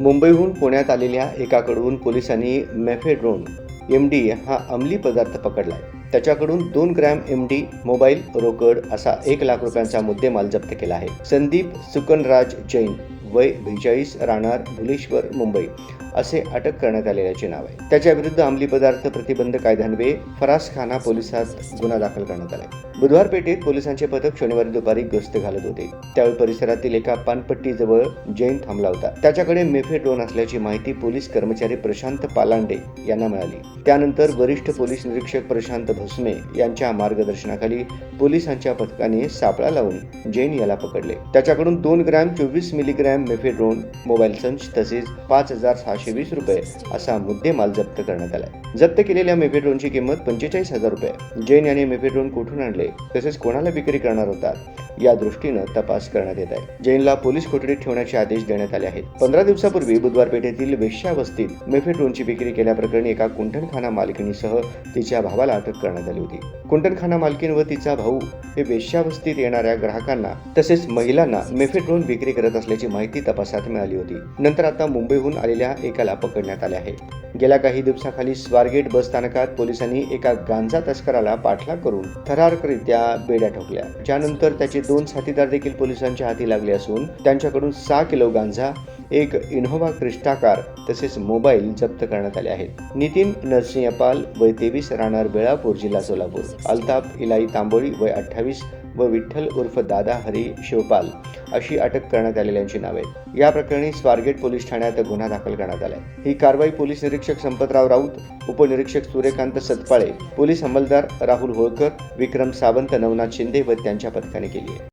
मुंबईहून पुण्यात आलेल्या एकाकडून पोलिसांनी मेफेड्रोन एम डी हा अंमली पदार्थ पकडलाय. त्याच्याकडून दोन ग्रॅम एम डी मोबाईल रोकड असा एक लाख रुपयांचा मुद्देमाल जप्त केला आहे. संदीप सुकनराज जैन वय बेचाळीस राहणार भुलेश्वर मुंबई असे अटक करण्यात आलेल्याचे नाव आहे. त्याच्या विरुद्ध अंमली पदार्थ प्रतिबंध कायद्यान्वये फरासखाना पोलिसात गुन्हा दाखल करण्यात आला बुधवार पेठेत पोलिसांचे पथक शनिवारी दुपारी गस्त घालत होते. त्यावेळी परिसरातील एका पानपट्टीजवळ जैन थांबला होता. त्याच्याकडे मेफे ड्रोन असल्याची माहिती पोलीस कर्मचारी प्रशांत पालांडे यांना मिळाली. त्यानंतर वरिष्ठ पोलीस निरीक्षक प्रशांत भस्मे यांच्या मार्गदर्शनाखाली पोलिसांच्या पथकाने सापळा लावून जैन याला पकडले. त्याच्याकडून दोन ग्रॅम चोवीस मिलीग्रॅम मेफेड्रोन मोबाईल संच तसेच पाच हजार सहाशे वीस रुपये असा मुद्देमाल जप्त करण्यात आलाय. जप्त केलेल्या मेफेड्रोनची किंमत पंचेचाळीस हजार रुपये. जैन यांनी मेफेड्रोन कुठून आणले? तसेच कोणाला विक्री करणार होता या दृष्टीनं तपास करण्यात येत आहे. जैनला पोलीस कोठडीत ठेवण्याचे आदेश देण्यात आले आहेत. पंधरा दिवसापूर्वी बुधवार पेठेतील वेश्यावस्तीत मेफेड्रोनची विक्री केल्याप्रकरणी एका कुंठणखाना मालकिणीसह तिच्या भावाला अटक करण्यात आली होती. कुंटणखाना मालकीन व तिचा भाऊ हे वेश्यावस्थेत येणाऱ्या ग्राहकांना तसेच महिलांना मेफेड्रोन विक्री करत असल्याची माहिती तपासात मिळाली होती. नंतर आता मुंबईहून आलेल्या एकाला पकडण्यात आले आहे. गेल्या काही दिवसाखाली स्वारगेट बस स्थानकात पोलिसांनी एका गांजा तस्कराला पाठलाग करून थरारकरित्या बेड्या ठोकल्या. ज्यानंतर त्याचे दोन साथीदार देखील पोलिसांच्या हाती लागले असून त्यांच्याकडून सहा किलो गांजा एक इनोव्हा क्रिस्टा तसेच मोबाईल जप्त करण्यात आले आहेत. नितीन नरसिंहपाल वय तेवीस राहणार बेळापूर जिल्हा सोलापूर. अल्ताफ इलाई तांबोळी वय अठ्ठावीस व विठ्ठल उर्फ दादा हरी शिवपाल अशी अटक करण्यात आलेल्यांची नावे या प्रकरणी स्वारगेट पोलीस ठाण्यात गुन्हा दाखल करण्यात आलाय. ही कारवाई पोलीस निरीक्षक संपतराव राऊत उपनिरीक्षक सूर्यकांत सतपाळे पोलीस अंमलदार राहुल होळकर विक्रम सावंत नवनाथ शिंदे व त्यांच्या पथकाने केली आहे.